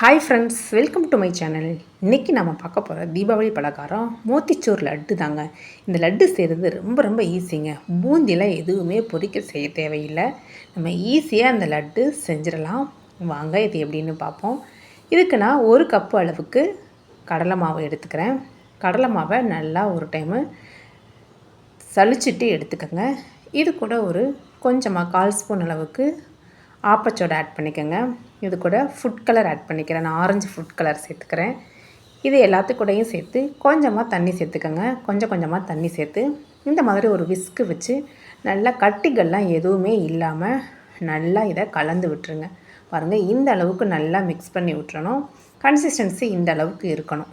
Hi friends welcome to my channel இன்றைக்கி நம்ம பார்க்க போகிற தீபாவளி பலகாரம் மோத்திச்சூர் லட்டு தாங்க. இந்த லட்டு செய்கிறது ரொம்ப ரொம்ப ஈஸிங்க. பூந்திலாம் எதுவுமே பொரிக்க செய்ய தேவையில்லை. நம்ம ஈஸியாக அந்த லட்டு செஞ்சிடலாம். வாங்க இது எப்படின்னு பார்ப்போம். இதுக்கு நான் ஒரு கப்பு அளவுக்கு கடலை மாவு எடுத்துக்கிறேன். கடலை மாவை நல்லா ஒரு டைமு சளிச்சிட்டு எடுத்துக்கோங்க. இது கூட ஒரு கொஞ்சமாக கால் ஸ்பூன் அளவுக்கு ஆப்பச்சோடு ஆட் பண்ணிக்கோங்க. இது கூட ஃபுட் கலர் ஆட் பண்ணிக்கிறேன். நான் ஆரஞ்சு ஃபுட் கலர் சேர்த்துக்கிறேன். இது எல்லாத்துக்கூடையும் சேர்த்து கொஞ்சமாக தண்ணி சேர்த்துக்கோங்க. கொஞ்சம் கொஞ்சமாக தண்ணி சேர்த்து இந்த மாதிரி ஒரு விஸ்க்கு வச்சு நல்லா கட்டிகள்லாம் எதுவுமே இல்லாமல் நல்லா இதை கலந்து விட்டுருங்க. பாருங்கள் இந்த அளவுக்கு நல்லா மிக்ஸ் பண்ணி விட்டுறணும். கன்சிஸ்டன்சி இந்த அளவுக்கு இருக்கணும்.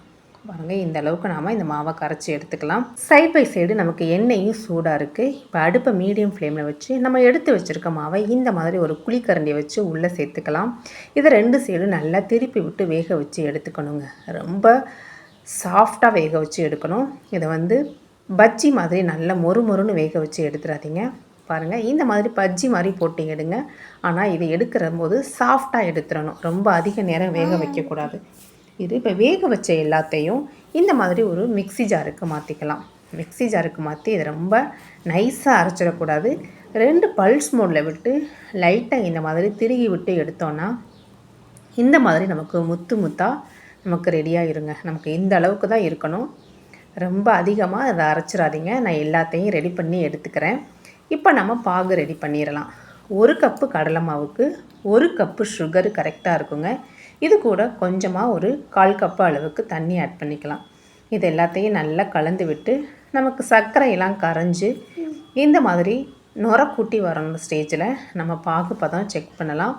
பாருங்கள் இந்த அளவுக்கு நாம் இந்த மாவை கரைச்சி எடுத்துக்கலாம். சைட் பை சைடு நமக்கு எண்ணெயும் சூடாக இருக்குது இப்போ அடுப்பை மீடியம் ஃப்ளேமில் வச்சு நம்ம எடுத்து வச்சுருக்க மாவை இந்த மாதிரி ஒரு குழிக்கரண்டியை வச்சு உள்ளே சேர்த்துக்கலாம். இதை ரெண்டு சைடும் நல்லா திருப்பி விட்டு வேக வச்சு எடுத்துக்கணுங்க. ரொம்ப சாஃப்டாக வேக வச்சு எடுக்கணும். இதை வந்து பஜ்ஜி மாதிரி நல்லா மொறு மொறுன்னு வேக வச்சு எடுத்துடாதீங்க. பாருங்கள் இந்த மாதிரி பஜ்ஜி மாதிரி போட்டு எடுங்க. ஆனால் இதை எடுக்கிற போது சாஃப்டாக எடுத்துடணும். ரொம்ப அதிக நேரம் வேக வைக்கக்கூடாது. இது இப்போ வேக வச்ச எல்லாத்தையும் இந்த மாதிரி ஒரு மிக்சி ஜாருக்கு மாற்றிக்கலாம் மிக்சி ஜாருக்கு மாற்றி இதை ரொம்ப நைஸாக அரைச்சிடக்கூடாது. ரெண்டு பல்ஸ் மோடில் விட்டு லைட்டாக இந்த மாதிரி திருகி விட்டு எடுத்தோன்னா இந்த மாதிரி நமக்கு முத்து முத்தாக நமக்கு ரெடியாக இருங்க. நமக்கு இந்த அளவுக்கு தான் இருக்கணும். ரொம்ப அதிகமாக அதை அரைச்சிடாதீங்க. நான் எல்லாத்தையும் ரெடி பண்ணி எடுத்துக்கிறேன். இப்போ நம்ம பாகு ரெடி பண்ணிடலாம். ஒரு கப்பு கடலை மாவுக்கு ஒரு கப்பு சுகரு கரெக்டாக இருக்குங்க. இது கூட கொஞ்சமாக ஒரு கால் கப்பு அளவுக்கு தண்ணி ஆட் பண்ணிக்கலாம். இது எல்லாத்தையும் நல்லா கலந்து விட்டு நமக்கு சர்க்கரையெல்லாம் கரைஞ்சி இந்த மாதிரி நுர கூட்டி வரணும் ஸ்டேஜில் நம்ம பாகு பதம் செக் பண்ணலாம்.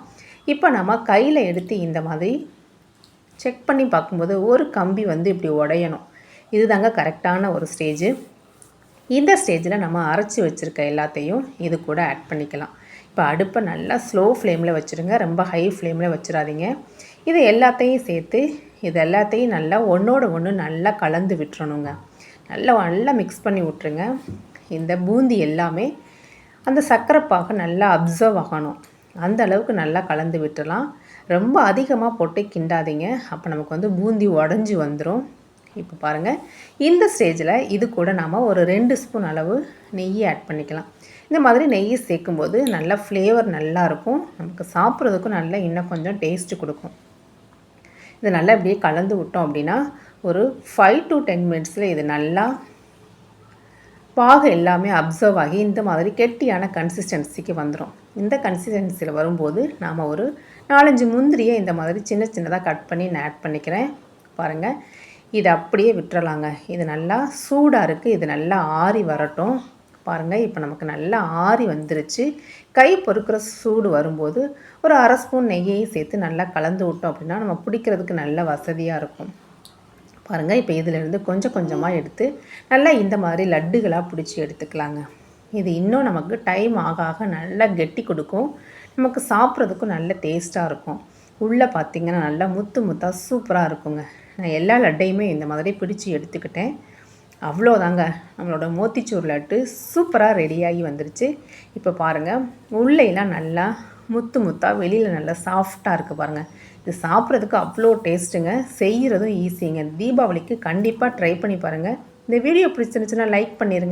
இப்போ நம்ம கையில் எடுத்து இந்த மாதிரி செக் பண்ணி பார்க்கும்போது ஒரு கம்பி வந்து இப்படி உடையணும். இது தாங்க கரெக்டான ஒரு ஸ்டேஜு இந்த ஸ்டேஜில் நம்ம அரைச்சி வச்சுருக்க எல்லாத்தையும் இது கூட ஆட் பண்ணிக்கலாம். இப்போ அடுப்பை நல்லா ஸ்லோ ஃப்ளேமில் வச்சுருங்க. ரொம்ப ஹை ஃப்ளேமில் வச்சிடாதீங்க. இது எல்லாத்தையும் சேர்த்து இது எல்லாத்தையும் நல்லா ஒன்றோட ஒன்று நல்லா கலந்து விட்டுறணுங்க. நல்லா நல்லா மிக்ஸ் பண்ணி விட்ருங்க இந்த பூந்தி எல்லாமே அந்த சர்க்கரைப்பாக நல்லா அப்சர்வ் ஆகணும். அந்த அளவுக்கு நல்லா கலந்து விட்டுலாம் ரொம்ப அதிகமாக போட்டு கிண்டாதீங்க. அப்போ நமக்கு வந்து பூந்தி உடஞ்சி வந்துடும் இப்போ பாருங்கள் இந்த ஸ்டேஜில் இது கூட நாம் ஒரு ரெண்டு ஸ்பூன் அளவு நெய் ஆட் பண்ணிக்கலாம். இந்த மாதிரி நெய் சேர்க்கும்போது நல்லா ஃப்ளேவர் நல்லாயிருக்கும் நமக்கு சாப்பிட்றதுக்கும் நல்லா இன்னும் கொஞ்சம் டேஸ்ட்டு கொடுக்கும். இது நல்லா இப்படியே கலந்து விட்டோம் அப்படின்னா ஒரு ஃபைவ் டு டென் மினிட்ஸில் இது நல்லா பாகு எல்லாமே அப்சர்வ் ஆகி இந்த மாதிரி கெட்டியான கன்சிஸ்டன்சிக்கு வந்துடும் இந்த கன்சிஸ்டன்சியில் வரும்போது நாம் ஒரு நாலஞ்சு முந்திரியை இந்த மாதிரி சின்ன சின்னதாக கட் பண்ணி நான் ஆட் பண்ணிக்கிறேன். பாருங்கள் இதை அப்படியே விட்டுறலாங்க. இது நல்லா சூடாக இருக்குது இது நல்லா ஆறி வரட்டும். பாருங்கள் இப்போ நமக்கு நல்லா ஆறி வந்துருச்சு. கை பொறுக்கிற சூடு வரும்போது ஒரு அரை ஸ்பூன் நெய்யையும் சேர்த்து நல்லா கலந்து விட்டோம் அப்படின்னா நம்ம பிடிக்கிறதுக்கு நல்ல வசதியாக இருக்கும். பாருங்கள் இப்போ இதிலேருந்து கொஞ்சம் கொஞ்சமாக எடுத்து நல்லா இந்த மாதிரி லட்டுகளாக பிடிச்சி எடுத்துக்கலாங்க. இது இன்னும் நமக்கு டைம் ஆக ஆக நல்லா கெட்டி கொடுக்கும். நமக்கு சாப்பிட்றதுக்கும் நல்ல டேஸ்ட்டாக இருக்கும். உள்ளே பார்த்திங்கன்னா நல்லா முத்து முத்தாக சூப்பராக இருக்குங்க. நான் எல்லா லட்டையுமே இந்த மாதிரி பிடிச்சி எடுத்துக்கிட்டேன். அவ்வளோதாங்க. நம்மளோட மோத்திச்சூர் லட்டு சூப்பராக ரெடியாகி வந்துருச்சு. இப்போ பாருங்கள் உள்ளேலாம் நல்லா முத்து முத்தாக வெளியில் நல்லா சாஃப்டாக இருக்குது பாருங்கள் இது சாப்பிட்றதுக்கு அவ்வளோ டேஸ்ட்டுங்க. செய்கிறதும் ஈஸிங்க. தீபாவளிக்கு கண்டிப்பாக ட்ரை பண்ணி பாருங்கள் இந்த வீடியோ பிடிச்சிருந்துச்சுன்னா லைக் பண்ணிடுங்க